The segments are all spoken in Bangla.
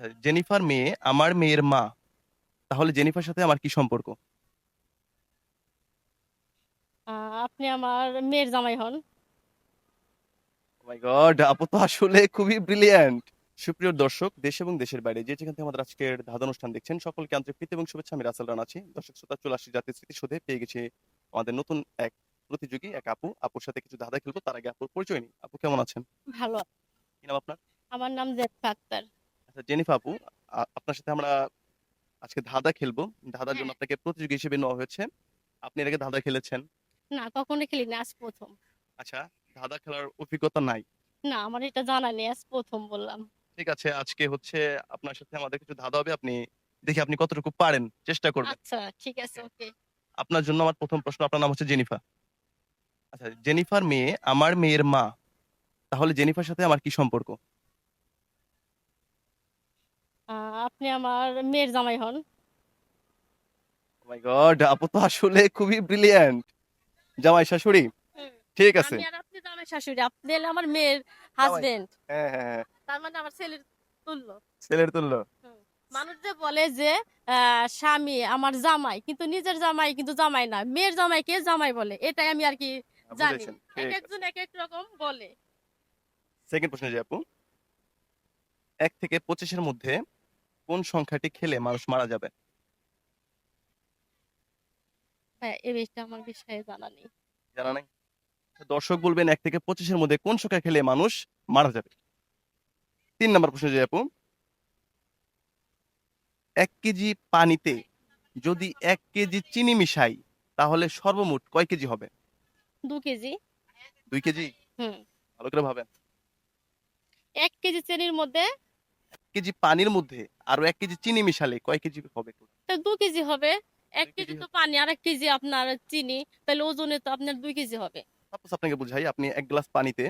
আচ্ছা জেনিফার মেয়ে আমার মেয়ের মা তাহলে জেনিফার সাথে আমার কি সম্পর্ক? আহ, আপনি আমার মেয়ের জামাই হন। মাই গড আপু তো আসলে খুবই ব্রিলিয়ান্ট সুপ্রিয় দর্শক দেশ এবং দেশের বাইরে যে যেখান থেকে আমাদের আজকের ধাঁধা অনুষ্ঠান দেখছেন সকলকে আন্তরিক প্রীতি এবং শুভেচ্ছা। আমি রাসেল রান আছি। দর্শক শ্রোতা চলে আসছি জাতীয় স্মৃতিসৌধে। পেয়ে গেছি আমাদের নতুন এক প্রতিযোগী এক আপু। আপুর সাথে কিছু ধাঁধা খেলব তার আগে আপুর পরিচয় নিই। আপু কেমন আছেন? ভালো। কি নাম আপনার? আমার নাম জেফা আক্তার। জেনিফা আপু আপনার সাথে আমরা আজকে ধাঁধা খেলব। ধাঁধার জন্য হ্যাঁ। আপনাকে প্রতিযোগী হিসেবে নেওয়া হয়েছে। আপনি এর আগে ধাঁধা খেলেছেন। না কখনো খেলি না আজ প্রথম। আচ্ছা ধাঁধা খেলার অভিজ্ঞতা নাই। না আমার এটা জানা নেই আজ প্রথম বললাম। ঠিক আছে আজকে হচ্ছে আপনার সাথে আমাদের কিছু ধাঁধা হবে আপনি দেখি আপনি কতটুকু পারেন চেষ্টা করবেন। আচ্ছা ঠিক আছে ওকে। আপনার জন্য আমার প্রথম প্রশ্ন আপনার নাম হচ্ছে জেনিফা আচ্ছা জেনিফার মেয়ে আমার মেয়ের মা তাহলে জেনিফার সাথে আমার কি সম্পর্ক আহ, আপনি আমার মেয়ের জামাই হন। মাই গড আপু তো আসলে খুবই ব্রিলিয়ান্ট জামাই শাশুড়ি? ঠিক আছে। আমি আর আপনি জামাই শাশুড়ি আপনি হলে আমার মেয়ের হাজবেন্ড হ্যাঁ হ্যাঁ হ্যাঁ। তার মানে আমার ছেলের তুল্য। ছেলের তুল্য। মানুষ যে বলে যে স্বামী আমার জামাই কিন্তু নিজের জামাই কিন্তু জামাই না। মেয়ের জামাইকে জামাই বলে? এটাই আমি আর কি জানি। এক একজন এক এক রকম বলে। সেকেন্ড প্রশ্ন যে আপু এক থেকে পঁচিশের মধ্যে কোন সংখ্যাটি খেলে মানুষ মারা যাবে? হ্যাঁ এই বিষয়টা আমার বিষয়ে জানা নেই। জানা নাই? দর্শক বলবেন এক থেকে পঁচিশের মধ্যে কোন সংখ্যা খেলে মানুষ মারা যাবে? তিন নম্বর প্রশ্ন যে আপু। এক কেজি পানিতে যদি এক কেজি চিনি মিশাই তাহলে সর্বমোট কয় কেজি হবে? দু কেজি। দুই কেজি? হুম। ভালো করে ভাবেন। এক কেজি চিনির মধ্যে কেজি পানির মধ্যে আরও এক কেজি চিনি মিশালে কয় কেজি হবে দু কেজি হবে। এক কেজি তো পানি আর এক কেজি আপনার চিনি তাহলে ওজনে তো আপনার দুই কেজি হবে। সাপোজ আপনাকে বুঝাই আপনি এক গ্লাস পানিতে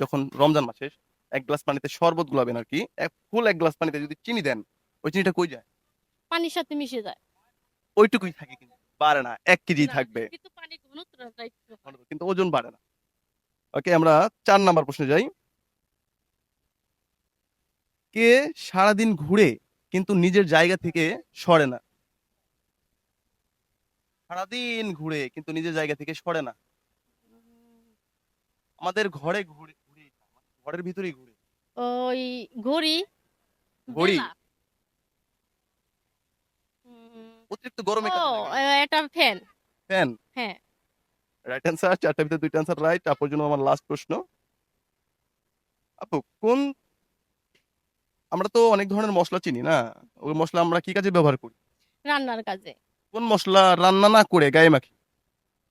যখন রমজান মাসে এক গ্লাস পানিতে শরবত গুলাবেন আর কি এক ফুল এক গ্লাস পানিতে যদি চিনি দেন ওই চিনিটা কই যায়? পানির সাথে মিশে যায়। ওইটুকুই থাকে কিন্তু বাড়ে না এক কেজি থাকবে। কিন্তু পানি ঘনত্বটা। কিন্তু ওজন বাড়ে না। ওকে আমরা চার নাম্বার প্রশ্নে যাই। কে সারাদিন ঘুরে কিন্তু নিজের জায়গা থেকে সরে না। সারাদিন ঘুরে কিন্তু নিজের জায়গা থেকে সরে না। আমাদের ঘরে ঘুরে ঘুরে ঘরের ভিতরেই ঘুরে। ওই ঘড়ি? ঘড়ি? অতিরিক্ত গরমে এটা ফ্যান। ফ্যান? হ্যাঁ। রাইট অ্যান্সার চারটার ভিতরে দুইটা অ্যান্সার রাইট আপুর জন্য আমার লাস্ট প্রশ্ন। আপু কোন আমরা তো অনেক ধরনের মশলা চিনি না? ওই মশলা আমরা কি কাজে ব্যবহার করি? রান্নার কাজে। কোন মশলা রান্না না করে গায়ে মাখি?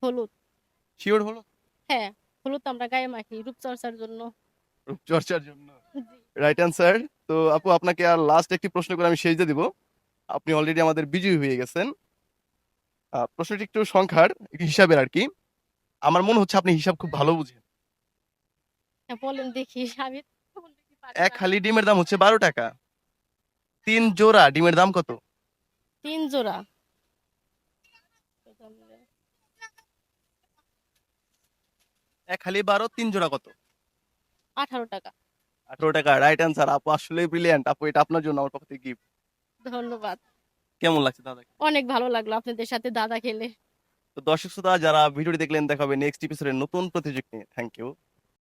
হলুদ। শিওর হলো হ্যাঁ হলুদ আমরা গায়ে মাখি রূপচর্চার জন্য। রূপচর্চার জন্য। রাইট অ্যান্সার তো আপু আপনাকে আর লাস্ট একটি প্রশ্ন করে আমি শেষ দিয়ে দিব। আপনি অলরেডি আমাদের বিজয়ী হয়ে গেছেন। প্রশ্নটি একটু সংখ্যার একটু হিসাবের আর কি। আমার মনে হচ্ছে আপনি হিসাব খুব ভালো বুঝেন। হ্যাঁ, বলেন দেখি আমি পারি এক খালি ডিমের দাম হচ্ছে বারো টাকা। তিন জোড়া ডিমের দাম কত? তিন জোড়া। এক খালি বারো তিন জোড়া কত? আঠারো টাকা। আঠারো টাকা রাইট অ্যান্সার আপু আসলে ব্রিলিয়ান্ট আপু এটা আপনার জন্য আমার পক্ষ থেকে গিফট ধন্যবাদ। কেমন লাগছে দাদা অনেক ভালো লাগল আপনাদের সাথে দাদা খেলে। তো দর্শক শ্রোতা যারা ভিডিওটি দেখলেন দেখা হবে নেক্সট এপিসোডের নতুন প্রতিযোগী নিয়ে। Thank you